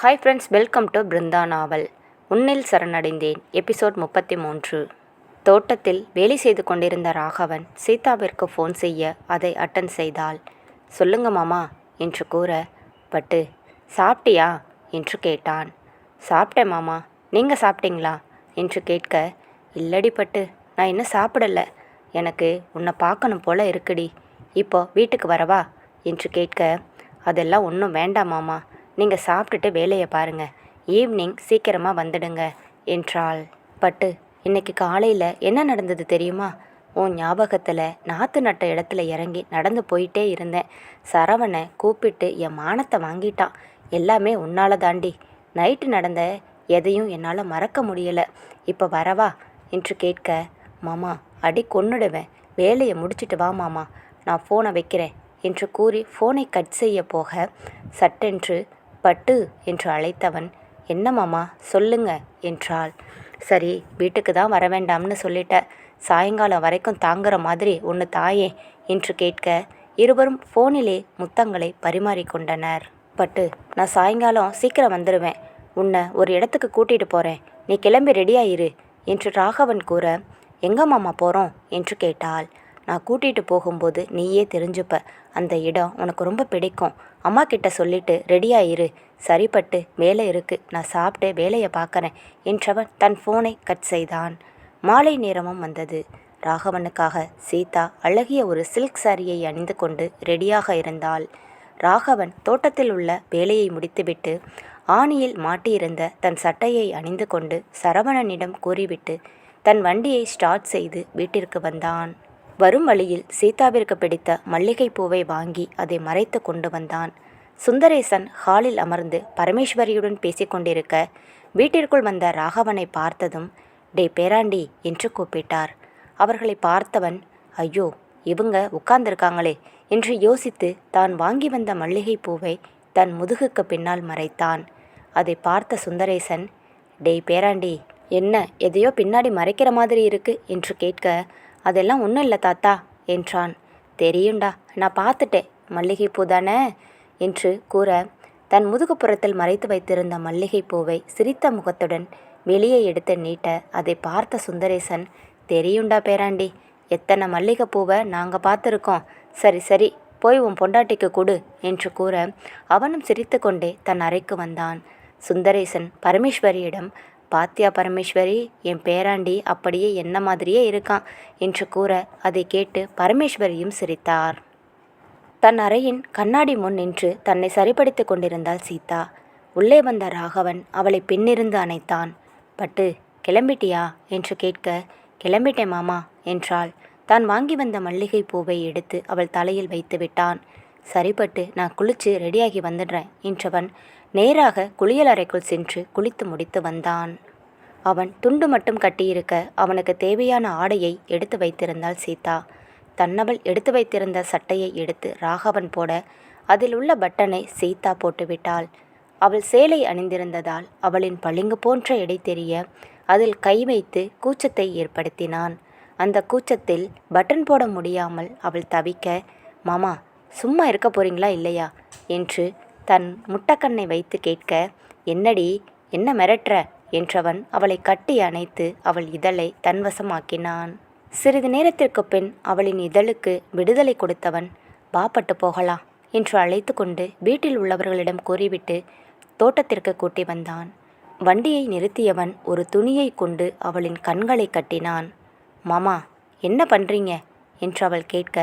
Hi friends welcome to Brinda novel உன்னில் சரணடைந்தேன். Episode முப்பத்தி மூன்று தோட்டத்தில் வேலை செய்து கொண்டிருந்த ராகவன் சீதாவிற்கு ஃபோன் செய்ய அதை அட்டன் செய்தாள். சொல்லுங்க மாமா என்று கூற பட்டு சாப்பிட்டியா? என்று கேட்டான். சாப்பிட்டேன் மாமா. நீங்கள் சாப்பிட்டீங்களா? என்று கேட்க இல்லடி பட்டு நான் இன்னும் சாப்பிடல. எனக்கு உன்னை பார்க்கணும் போல இருக்குடி. இப்போ வீட்டுக்கு வரவா? என்று கேட்க அதெல்லாம் ஒன்றும் வேண்டாம் மாமா. நீங்கள் சாப்பிட்டுட்டு வேலையை பாருங்கள் ஈவினிங் சீக்கிரமாக வந்துடுங்க என்றாள். பட்டு இன்னைக்கு காலையில் என்ன நடந்தது தெரியுமா? உன் ஞாபகத்தில் நாற்று நட்ட இடத்துல இறங்கி நடந்து போயிட்டே இருந்தேன். சரவணை கூப்பிட்டு என் மானத்தை வாங்கிட்டான். எல்லாமே உன்னால தாண்டி. நைட்டு நடந்த எதையும் என்னால் மறக்க முடியலை. இப்போ வரவா? என்று கேட்க மாமா அடி கொன்னுடுவேன். வேலையை முடிச்சிட்டு வா மாமா. நான் ஃபோனை வைக்கிறேன் என்று கூறி ஃபோனை கட் செய்ய போக சட்டென்று பட்டு என்று அழைத்தவன் என்ன மாமா சொல்லுங்க என்றாள். சரி வீட்டுக்கு தான் வர வேண்டாம்னு சொல்லிட்ட. சாயங்காலம் வரைக்கும் தாங்குற மாதிரி ஒன்று தாயே என்று கேட்க இருவரும் ஃபோனிலே முத்தங்களை பரிமாறிக்கொண்டனர் பட்டு நான் சாயங்காலம் சீக்கிரம் வந்துடுவேன் உன்னை ஒரு இடத்துக்கு கூட்டிகிட்டு போகிறேன் நீ கிளம்பி ரெடியாயிரு என்று ராகவன் கூற எங்க மாமா போகிறோம் என்று கேட்டாள். நான் கூட்டிகிட்டு போகும்போது நீயே தெரிஞ்சுப்ப. அந்த இடம் உனக்கு ரொம்ப பிடிக்கும். அம்மா கிட்ட சொல்லிட்டு ரெடியாயிரு சரிப்பட்டு வேலை இருக்கு. நான் சாப்பிட்டு வேலையை பார்க்கறேன் என்றவன் தன் ஃபோனை கட் செய்தான். மாலை நேரமும் வந்தது. ராகவனுக்காக சீதா அழகிய ஒரு சில்க் சாரியை அணிந்து கொண்டு ரெடியாக இருந்தாள். ராகவன் தோட்டத்தில் உள்ள வேலையை முடித்துவிட்டு ஆணியில் மாட்டியிருந்த தன் சட்டையை அணிந்து கொண்டு சரவணனிடம் கூறிவிட்டு தன் வண்டியை ஸ்டார்ட் செய்து வீட்டிற்கு வந்தான். வரும் வழியில் சீதாவிற்கு பிடித்த மல்லிகை பூவை வாங்கி அதை மறைத்து கொண்டு வந்தான். சுந்தரேசன் ஹாலில் அமர்ந்து பரமேஸ்வரியுடன் பேசிக்கொண்டிருக்க வீட்டிற்குள் வந்த ராகவனை பார்த்ததும் டே பேராண்டி என்று கூப்பிட்டார். அவர்களை பார்த்தவன் ஐயோ இவங்க உட்கார்ந்திருக்காங்களே என்று யோசித்து தான் வாங்கி வந்த மல்லிகை பூவை தன் முதுகுக்கு பின்னால் மறைத்தான். அதை பார்த்த சுந்தரேசன் டேய் பேராண்டி என்ன எதையோ பின்னாடி மறைக்கிற மாதிரி இருக்கு என்று கேட்க அதெல்லாம் ஒன்றும் இல்லை தாத்தா என்றான். தெரியும்டா நான் பார்த்துட்டேன். மல்லிகைப்பூ தானே? என்று கூற தன் முதுகுப்புறத்தில் மறைத்து வைத்திருந்த மல்லிகைப்பூவை சிரித்த முகத்துடன் வெளியே எடுத்து நீட்ட அதை பார்த்த சுந்தரேசன் தெரியுண்டா பேராண்டி எத்தனை மல்லிகைப்பூவை நாங்கள் பார்த்துருக்கோம். சரி சரி போய் உன் பொண்டாட்டிக்கு கொடு என்று கூற அவனும் சிரித்துக்கொண்டே தன் அறைக்கு வந்தான். சுந்தரேசன் பரமேஸ்வரியிடம் பாத்தியா பரமேஸ்வரி என் பேராண்டி அப்படியே என்ன மாதிரியே இருக்கான் என்று கூற அதை கேட்டு பரமேஸ்வரியும் சிரித்தார். தன் அறையின் கண்ணாடி முன் நின்று தன்னை சரிப்படுத்திக் கொண்டிருந்தாள் சீதா. உள்ளே வந்த ராகவன் அவளை பின்னிருந்து அணைத்தான். பட்டு கிளம்பிட்டியா? என்று கேட்க கிளம்பிட்டேன் மாமா என்றாள். தான் வாங்கி வந்த மல்லிகை பூவை எடுத்து அவள் தலையில் வைத்து விட்டான் சரிப்பட்டு நான் குளிச்சு ரெடியாகி வந்துடுறேன் என்றவன் நேராக குளியல் அறைக்குள் சென்று குளித்து முடித்து வந்தான். அவன் துண்டு மட்டும் கட்டியிருக்க அவனுக்கு தேவையான ஆடையை எடுத்து வைத்திருந்தாள் சீதா. தன்னவள் எடுத்து வைத்திருந்த சட்டையை எடுத்து ராகவன் போட அதில் உள்ள பட்டனை சீதா போட்டுவிட்டாள். அவள் சேலை அணிந்திருந்ததால் அவளின் பளிங்கு போன்ற எடை தெரிய அதில் கை வைத்து கூச்சத்தை ஏற்படுத்தினான். அந்த கூச்சத்தில் பட்டன் போட முடியாமல் அவள் தவிக்க மாமா சும்மா இருக்க போறீங்களா இல்லையா? என்று தன் முட்டக்கண்ணை வைத்து கேட்க என்னடி என்ன மிரட்டுற? என்றவன் அவளை கட்டி அணைத்து அவள் இதழை தன்வசமாக்கினான். சிறிது நேரத்திற்கு பின் அவளின் இதழுக்கு விடுதலை கொடுத்தவன் பாப்பட்டு போகலாம் என்று அழைத்து கொண்டு வீட்டில் உள்ளவர்களிடம் கூறிவிட்டு தோட்டத்திற்கு கூட்டி வந்தான். வண்டியை நிறுத்தியவன் ஒரு துணியை கொண்டு அவளின் கண்களை கட்டினான். மாமா என்ன பண்றீங்க? என்று அவள் கேட்க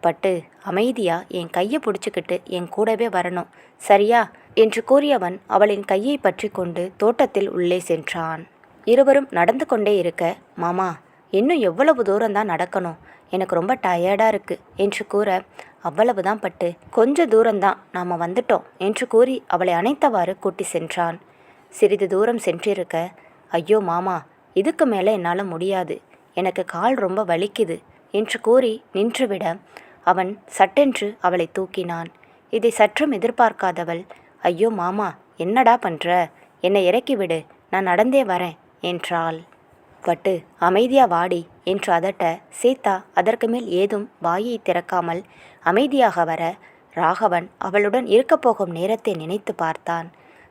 பட்டு அமைதியா என் கையை பிடிச்சிக்கிட்டு என் கூடவே வரணும். சரியா? என்று கூறியவன் அவளின் கையை பற்றி கொண்டு தோட்டத்தில் உள்ளே சென்றான். இருவரும் நடந்து கொண்டே இருக்க மாமா இன்னும் எவ்வளவு தூரம்தான் நடக்கணும்? எனக்கு ரொம்ப டயர்டாக இருக்கு. என்று கூற அவ்வளவுதான் பட்டு கொஞ்ச தூரம்தான் நாம் வந்துட்டோம். என்று கூறி அவளை அணைத்தவாறு கூட்டி சென்றான். சிறிது தூரம் சென்றிருக்க ஐயோ மாமா இதுக்கு மேலே என்னால் முடியாது. எனக்கு கால் ரொம்ப வலிக்குது. என்று கூறி நின்றுவிட அவன் சட்டென்று அவளை தூக்கினான். இதை சற்றும் எதிர்பார்க்காதவள் ஐயோ மாமா என்னடா பண்ற? என்னை இறக்கிவிடு நான் நடந்தே வரேன் என்றாள். பட்டு அமைதியா வாடி என்று அதட்ட சீதா அதற்கு மேல் ஏதும் வாயை திறக்காமல் அமைதியாக வர ராகவன் அவளுடன் இருக்கப் போகும் நேரத்தை நினைத்து பார்த்தான்.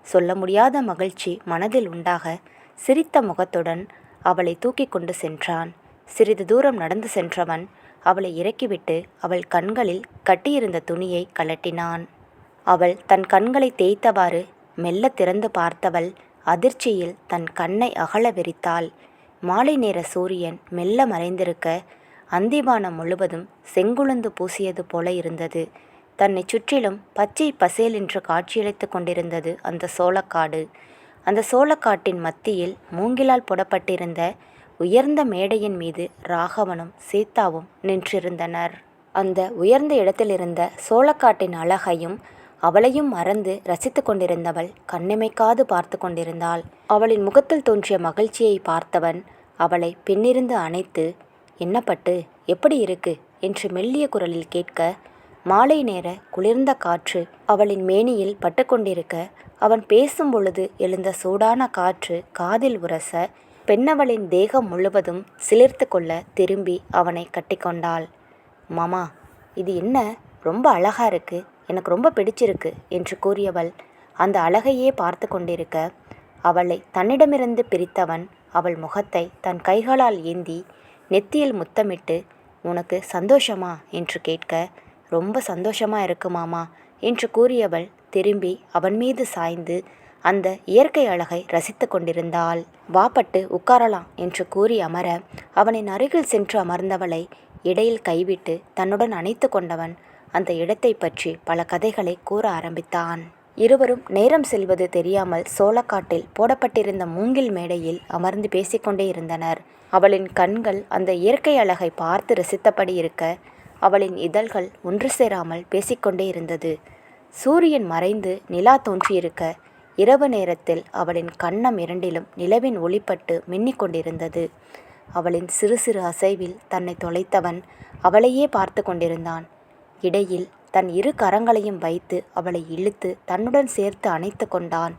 சொல்ல முடியாத மகிழ்ச்சி மனதில் உண்டாக சிரித்த முகத்துடன் அவளை தூக்கி கொண்டு சென்றான். சிறிது தூரம் நடந்து சென்றவன் அவளை இறக்கிவிட்டு அவள் கண்களில் கட்டியிருந்த துணியை கழட்டினான் அவள் தன் கண்களை தேய்த்தவாறு மெல்ல திறந்து பார்த்தவள் அதிர்ச்சியில் தன் கண்ணை அகல விரித்தாள். மாலை நேர சூரியன் மெல்ல மறைந்திருக்க அந்திவானம் முழுவதும் செங்குழுந்து பூசியது போல இருந்தது. தன்னை சுற்றிலும் பச்சை பசேல் என்று காட்சியளித்து கொண்டிருந்தது அந்த சோளக்காடு. அந்த சோளக்காட்டின் மத்தியில் மூங்கிலால் புடப்பட்டிருந்த உயர்ந்த மேடையின் மீது ராகவனும் சீதாவும் நின்றிருந்தனர். அந்த உயர்ந்த இடத்திலிருந்த சோளக்காட்டின் அழகையும் அவளையும் மறந்து ரசித்து கொண்டிருந்தவள் கண்ணிமைக்காது பார்த்து கொண்டிருந்தாள். அவளின் முகத்தில் தோன்றிய மகிழ்ச்சியை பார்த்தவன் அவளை பின்னிருந்து அணைத்து என்னப்பட்டு எப்படி இருக்கு? என்று மெல்லிய குரலில் கேட்க மாலை நேர குளிர்ந்த காற்று அவளின் மேனியில் பட்டுக்கொண்டிருக்க அவன் பேசும் பொழுது எழுந்த சூடான காற்று காதில் உரச பெண்ணவளின் தேகம் முழுவதும் சிலிர்த்து கொள்ள திரும்பி அவனை கட்டிக்கொண்டாள். மாமா இது என்ன? ரொம்ப அழகா இருக்கு. எனக்கு ரொம்ப பிடிச்சிருக்கு என்று கூறியவள். அந்த அழகையே பார்த்து கொண்டிருக்க அவளை தன்னிடமிருந்து பிரித்தவன் அவள் முகத்தை தன் கைகளால் ஏந்தி நெத்தியில் முத்தமிட்டு உனக்கு சந்தோஷமா? என்று கேட்க ரொம்ப சந்தோஷமா இருக்கு மாமா என்று கூறியவள் திரும்பி அவன் மீது சாய்ந்து அந்த இயற்கை அழகை ரசித்து கொண்டிருந்தாள். வாப்பட்டு உட்காரலாம் என்று கூறி அமர அவனின் அருகில் சென்று அமர்ந்தவளை இடையில் கைவிட்டு தன்னுடன் அணைத்து கொண்டவன் அந்த இடத்தை பற்றி பல கதைகளை கூற ஆரம்பித்தான். இருவரும் நேரம் செல்வது தெரியாமல் சோளக்காட்டில் போடப்பட்டிருந்த மூங்கில் மேடையில் அமர்ந்து பேசிக்கொண்டே இருந்தனர். அவளின் கண்கள் அந்த இயற்கை அழகை பார்த்து ரசித்தபடி இருக்க அவளின் இதழ்கள் ஒன்று சேராமல் பேசிக்கொண்டே இருந்தது. சூரியன் மறைந்து நிலா தோன்றியிருக்க இரவு நேரத்தில் அவளின் கன்னம் இரண்டிலும் நிலவின் ஒளிப்பட்டு மின்னிக் கொண்டிருந்தது. அவளின் சிறு சிறு அசைவில் தன்னை தொலைத்தவன் அவளையே பார்த்து கொண்டிருந்தான். இடையில் தன் இரு கரங்களையும் வைத்து அவளை இழுத்து தன்னுடன் சேர்த்து அணைத்து கொண்டான்.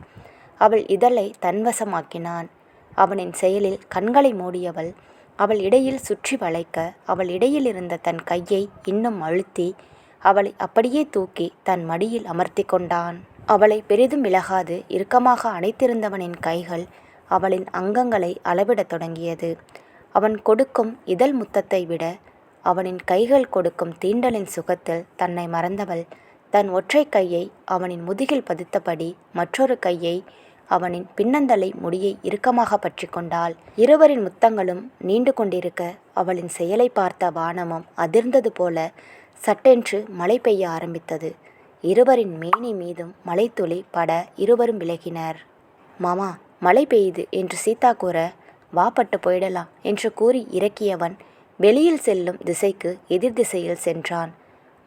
அவள் இதழை தன்வசமாக்கினான். அவனின் செயலில் கண்களை மூடியவள் அவள் இடையில் சுற்றி வளைக்க அவள் இடையில் இருந்த தன் கையை இன்னும் அழுத்தி அவளை அப்படியே தூக்கி தன் மடியில் அமர்த்தி கொண்டான். அவளை பெரிதும் விலகாது இறுக்கமாக அணைத்திருந்தவனின் கைகள் அவளின் அங்கங்களை அளவிடத் தொடங்கியது. அவன் கொடுக்கும் இதழ் முத்தத்தை விட அவனின் கைகள் கொடுக்கும் தீண்டலின் சுகத்தில் தன்னை மறந்தவள். தன் ஒற்றை கையை அவனின் முதுகில் பதித்தபடி மற்றொரு கையை அவனின் பின்னந்தலை முடியை இறுக்கமாக பற்றி கொண்டாள். இருவரின் முத்தங்களும் நீண்டு கொண்டிருக்க அவளின் செயலை பார்த்த வானமும் அதிர்ந்தது போல சட்டென்று மழை பெய்ய ஆரம்பித்தது. இருவரின் மேனி மீதும் மலைத்துளி பட இருவரும் விலகினர். மாமா மழை பெய்யுது என்று சீதா கூற வாப்பட்டு போயிடலாம் என்று கூறி இறக்கியவன் வெளியில் செல்லும் திசைக்கு எதிர் திசையில் சென்றான்.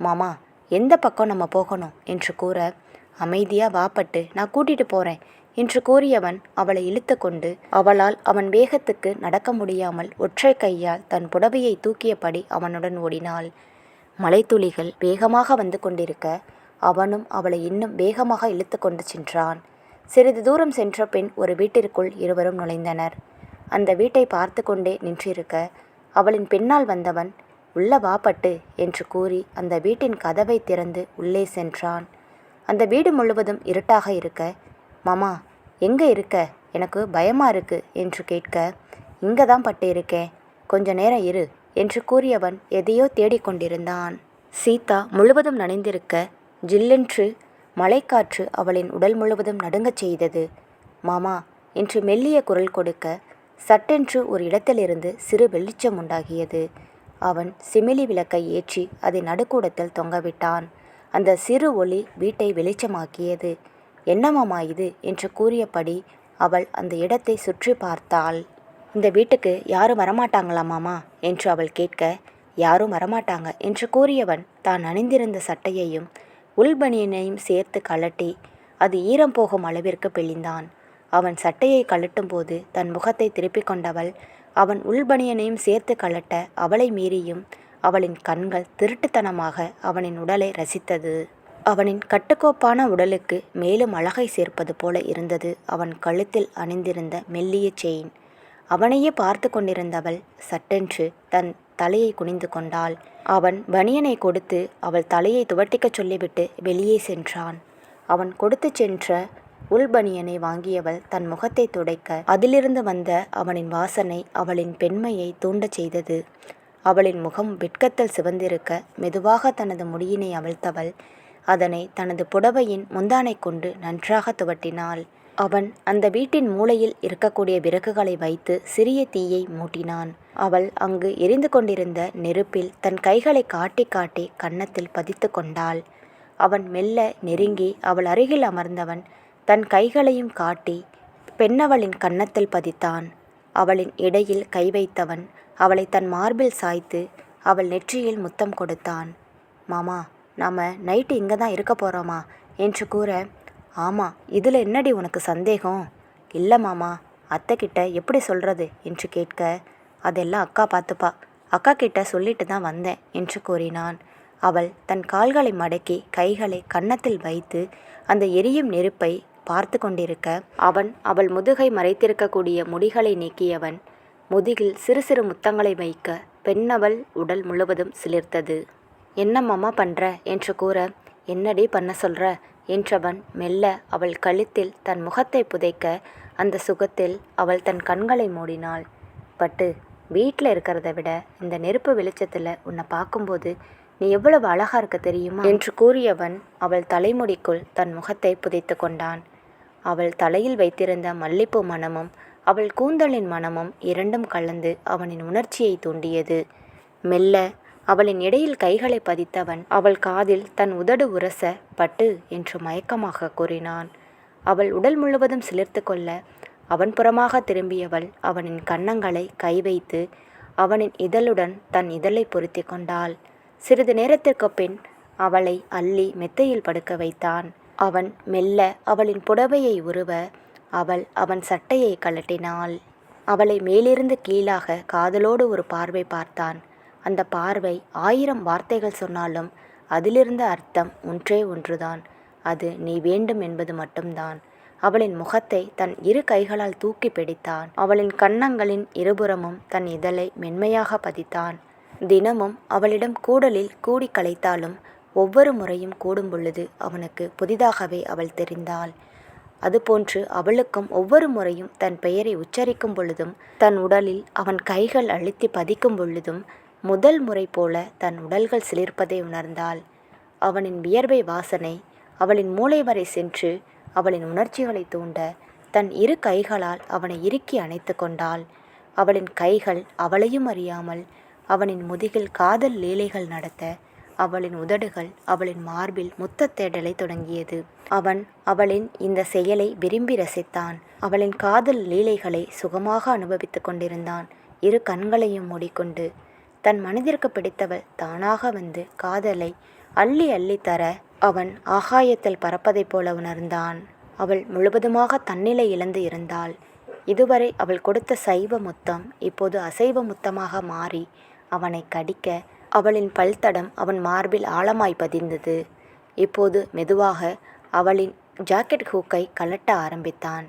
மாமா எந்த பக்கம் நம்ம போகணும்? என்று கூற அமைதியா வாப்பட்டு நான் கூட்டிட்டு போறேன் என்று கூறியவன் அவளை இழுத்து கொண்டு அவளால் அவன் வேகத்துக்கு நடக்க முடியாமல் ஒற்றை கையால் தன் புடவையை தூக்கியபடி அவனுடன் ஓடினாள். மலைத்துளிகள் வேகமாக வந்து கொண்டிருக்க அவனும் அவளை இன்னும் வேகமாக இழுத்து கொண்டு சென்றான். சிறிது தூரம் சென்ற பின் ஒரு வீட்டிற்குள் இருவரும் நுழைந்தனர். அந்த வீட்டை பார்த்து கொண்டே நின்றிருக்க அவளின் பின்னால் வந்தவன் உள்ள வாப்பட்டு என்று கூறி அந்த வீட்டின் கதவை திறந்து உள்ளே சென்றான். அந்த வீடு முழுவதும் இருட்டாக இருக்க மாமா எங்கே இருக்க? எனக்கு பயமா இருக்கு என்று கேட்க இங்கே தான் பட்டு இருக்கேன். கொஞ்ச நேரம் இரு என்று கூறியவன் எதையோ தேடிக்கொண்டிருந்தான் சீதா முழுவதும் நனைந்திருக்க ஜில்லென்று மழைக்காற்று அவளின் உடல் முழுவதும் நடுங்கச் செய்தது. மாமா என்று மெல்லிய குரல் கொடுக்க சட்டென்று ஒரு இடத்திலிருந்து சிறு வெளிச்சம் உண்டாகியது அவன் சிமிலி விளக்கை ஏற்றி அதை நடுக்கூடத்தில் தொங்கவிட்டான் அந்த சிறு ஒளி வீட்டை வெளிச்சமாக்கியது. என்னமாமா இது என்று கூறியபடி அவள் அந்த இடத்தை சுற்றி பார்த்தாள். இந்த வீட்டுக்கு யாரும் வரமாட்டாங்களா மாமா என்று அவள் கேட்க யாரும் வரமாட்டாங்க என்று கூறியவன் தான் அணிந்திருந்த சட்டையையும் உள்பனியனையும் சேர்த்து கழட்டி அது ஈரம் போகும் அளவிற்கு பிழிந்தான். அவன் சட்டையை கழட்டும்போது தன் முகத்தை திருப்பிக் கொண்டவள் அவன் உள்பனியனையும் சேர்த்து கழட்ட அவளை மீறியும் அவளின் கண்கள் திருட்டுத்தனமாக அவனின் உடலை ரசித்தது. அவனின் கட்டுக்கோப்பான உடலுக்கு மேலும் அழகை சேர்ப்பது போல இருந்தது அவன் கழுத்தில் அணிந்திருந்த மெல்லிய செயின். அவனையே பார்த்து கொண்டிருந்தவள் சட்டென்று தன் தலையை குனிந்து கொண்டாள். அவன் பனியனை கொடுத்து அவள் தலையை துவட்டிக்கச் சொல்லிவிட்டு வெளியே சென்றான். அவன் கொடுத்து சென்ற உள்பனியனை வாங்கியவள் தன் முகத்தை துடைக்க அதிலிருந்து வந்த அவனின் வாசனை அவளின் பெண்மையை தூண்டச் செய்தது. அவளின் முகம் வெட்கத்தில் சிவந்திருக்க மெதுவாக தனது முடியினை அவிழ்த்தவள் அதனை தனது புடவையின் முந்தானை கொண்டு நன்றாக துவட்டினாள். அவன் அந்த வீட்டின் மூலையில் இருக்கக்கூடிய விறகுகளை வைத்து சிறிய தீயை மூட்டினான். அவள் அங்கு எரிந்து கொண்டிருந்த நெருப்பில் தன் கைகளை காட்டி காட்டி கன்னத்தில் பதித்து கொண்டாள். அவன் மெல்ல நெருங்கி அவள் அருகில் அமர்ந்தவன் தன் கைகளையும் காட்டி பெண்ணவளின் கன்னத்தில் பதித்தான். அவளின் இடையில் கை வைத்தவன் அவளை தன் மார்பில் சாய்த்து அவள் நெற்றியில் முத்தம் கொடுத்தான். மாமா நாம நைட்டு இங்கே தான் இருக்க போகிறோமா என்று கூற ஆமாம் இதில் என்னடி உனக்கு சந்தேகம்? இல்லை மாமா அத்தை கிட்ட எப்படி சொல்கிறது என்று கேட்க அதெல்லாம் அக்கா பார்த்துப்பா. அக்கா கிட்ட சொல்லிட்டு தான் வந்தேன் என்று கூறினான். அவள் தன் கால்களை மடக்கி கைகளை கன்னத்தில் வைத்து அந்த எரியும் நெருப்பை பார்த்து கொண்டிருக்க அவன் அவள் முதுகை மறைத்திருக்கக்கூடிய முடிகளை நீக்கியவன். முதுகில் சிறு சிறு முத்தங்களை வைக்க பெண்ணவள் உடல் முழுவதும் சிலிர்த்தது. என்ன மாமா பண்ணுற என்று கூற என்னடி பண்ண சொல்கிற என்றவன் மெல்ல அவள் கழுத்தில் தன் முகத்தை புதைக்க அந்த சுகத்தில் அவள் தன் கண்களை மூடினாள். பட்டு வீட்டில் இருக்கிறத விட இந்த நெருப்பு வெளிச்சத்தில் உன்னை பார்க்கும்போது நீ எவ்வளவு அழகா இருக்க தெரியுமா? என்று கூறியவன் அவள் தலைமுடிக்குள் தன் முகத்தை புதைத்து கொண்டான். அவள் தலையில் வைத்திருந்த மல்லிப்பூ மணமும் அவள் கூந்தலின் மணமும் இரண்டும் கலந்து அவனின் உணர்ச்சியை தூண்டியது. மெல்ல அவளின் இடையில் கைகளை பதித்தவன் அவள் காதில் தன் உதடு உரச பட்டு என்று மயக்கமாக கூறினான். அவள் உடல் முழுவதும் சிலிர்த்து கொள்ள அவன் புறமாக திரும்பியவள் அவனின் கன்னங்களை கை வைத்து அவனின் இதழுடன் தன் இதழை பொருத்தி கொண்டாள். சிறிது நேரத்திற்கு பின் அவளை அள்ளி மெத்தையில் படுக்க வைத்தான். அவன் மெல்ல அவளின் புடவையை உருவ அவள் அவன் சட்டையை கழட்டினாள். அவளை மேலிருந்து கீழாக காதலோடு ஒரு பார்வை பார்த்தான். அந்த பார்வை ஆயிரம் வார்த்தைகள் சொன்னாலும் அதிலிருந்த அர்த்தம் ஒன்றே ஒன்றுதான். அது நீ வேண்டும் என்பது மட்டும்தான். அவளின் முகத்தை தன் இரு கைகளால் தூக்கி பிடித்தான். அவளின் கன்னங்களின் இருபுறமும் தன் இதழை மென்மையாக பதித்தான். தினமும் அவளிடம் கூடலில் கூடி கலைத்தாலும் ஒவ்வொரு முறையும் கூடும் பொழுது அவனுக்கு புதிதாகவே அவள் தெரிந்தாள். அதுபோன்று அவளுக்கும் ஒவ்வொரு முறையும் தன் பெயரை உச்சரிக்கும் பொழுதும் தன் உடலில் அவன் கைகள் அழுத்தி பதிக்கும் பொழுதும் முதல் முறை போல தன் உடல்கள் சிலிர்ப்பதை உணர்ந்தாள். அவனின் வியர்வை வாசனை அவளின் மூளை வரை சென்று அவளின் உணர்ச்சிகளை தூண்ட தன் இரு கைகளால் அவனை இறுக்கி அணைத்து கொண்டாள். அவளின் கைகள் அவளையும் அறியாமல் அவனின் முதுகில் காதல் லீலைகள் நடத்த அவளின் உதடுகள் அவளின் மார்பில் முத்த தேடலை தொடங்கியது. அவன் அவளின் இந்த செயலை விரும்பி ரசித்தான். அவளின் காதல் லீலைகளை சுகமாக அனுபவித்துக் கொண்டிருந்தான். இரு கண்களையும் மூடிக்கொண்டு தன் மனதிற்கு பிடித்தவள் தானாக வந்து காதலை அள்ளி அள்ளி தர அவன் ஆகாயத்தில் பறப்பதைப் போல உணர்ந்தான். அவள் முழுவதுமாக தன்னிலை இழந்து இருந்தாள். இதுவரை அவள் கொடுத்த சைவ முத்தம் இப்போது அசைவ முத்தமாக மாறி அவனை கடிக்க அவளின் பல்தடம் அவன் மார்பில் ஆழமாய் பதிந்தது. இப்போது மெதுவாக அவளின் ஜாக்கெட் ஹூக்கை கலட்ட ஆரம்பித்தான்.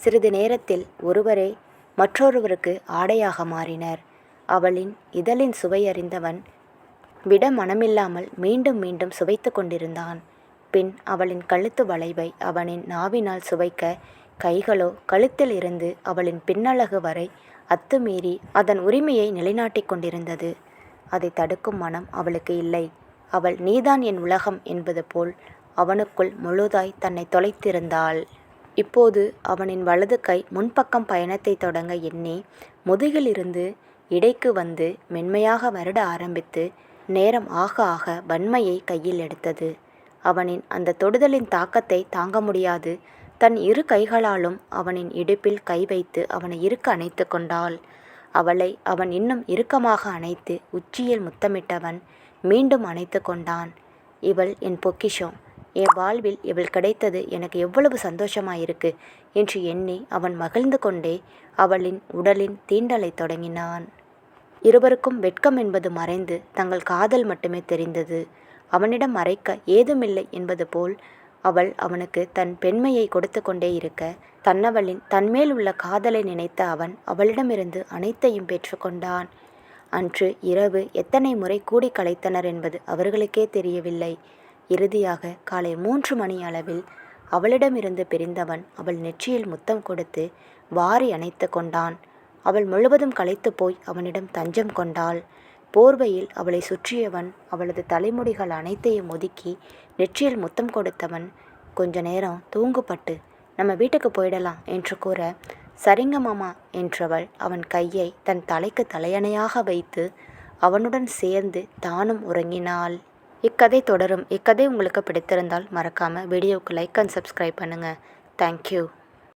சிறிது நேரத்தில் ஒருவரே மற்றொருவருக்கு ஆடையாக மாறினர். அவளின் இதழின் சுவையறிந்தவன் விட மனமில்லாமல் மீண்டும் மீண்டும் சுவைத்து கொண்டிருந்தான். பின் அவளின் கழுத்து வளைவை அவனின் நாவினால் சுவைக்க கைகளோ கழுத்தில் இருந்து அவளின் பின்னழகு வரை அத்துமீறி அதன் உரிமையை நிலைநாட்டிக் கொண்டிருந்தது. அதை தடுக்கும் மனம் அவளுக்கு இல்லை. அவள் நீதான் என் உலகம் என்பது போல் அவனுக்குள் முழுதாய் தன்னை தொலைத்திருந்தாள். இப்போது அவனின் வலது கை முன்பக்கம் பயணத்தை தொடங்க எண்ணி முதுகிலிருந்து இடைக்கு வந்து மென்மையாக வருட ஆரம்பித்து நேரம் ஆக ஆக வன்மையை கையில் எடுத்தது. அவனின் அந்த தொடுதலின் தாக்கத்தை தாங்க முடியாது. தன் இரு கைகளாலும் அவனின் இடுப்பில் கை வைத்து அவனை இருக்க அணைத்து கொண்டாள். அவளை அவன் இன்னும் இறுக்கமாக அணைத்து உச்சியில் முத்தமிட்டவன் மீண்டும் அணைத்து கொண்டான். இவள் என் பொக்கிஷம். என் வாழ்வில் இவள் கிடைத்தது எனக்கு எவ்வளவு சந்தோஷமாயிருக்கு. என்று எண்ணி அவன் மகிழ்ந்து கொண்டே அவளின் உடலின் தீண்டலை தொடங்கினான். இருவருக்கும் வெட்கம் என்பது மறைந்து தங்கள் காதல் மட்டுமே தெரிந்தது. அவனிடம் மறைக்க ஏதுமில்லை என்பது போல் அவள் அவனுக்கு தன் பெண்மையை கொடுத்து கொண்டே இருக்க தன்னவளின் தன்மேல் உள்ள காதலை நினைத்த அவன் அவளிடமிருந்து அனைத்தையும் பெற்றுக்கொண்டான் அன்று இரவு எத்தனை முறை கூடி கலைத்தனர் என்பது அவர்களுக்கே தெரியவில்லை. இறுதியாக காலை மூன்று மணி அளவில் அவளிடமிருந்து பிரிந்தவன் அவள் நெற்றியில் முத்தம் கொடுத்து வாரி அணைத்து கொண்டான். அவள் முழுவதும் களைத்து போய் அவனிடம் தஞ்சம் கொண்டாள். போர்வையில் அவளை சுற்றியவன் அவளது தலைமுடிகள் அனைத்தையும் ஒதுக்கி நெற்றியில் முத்தம் கொடுத்தவன் கொஞ்ச நேரம் தூங்குப்பட்டு நம்ம வீட்டுக்கு போயிடலாம் என்று கூற சரிங்க மாமா என்றவள் அவன் கையை தன் தலைக்கு தலையணையாக வைத்து அவனுடன் சேர்ந்து தானும் உறங்கினாள். இக்கதை தொடரும். இக்கதை உங்களுக்கு பிடித்திருந்தால் மறக்காமல் வீடியோவுக்கு லைக் அண்ட் சப்ஸ்கிரைப் பண்ணுங்கள் தேங்க்யூ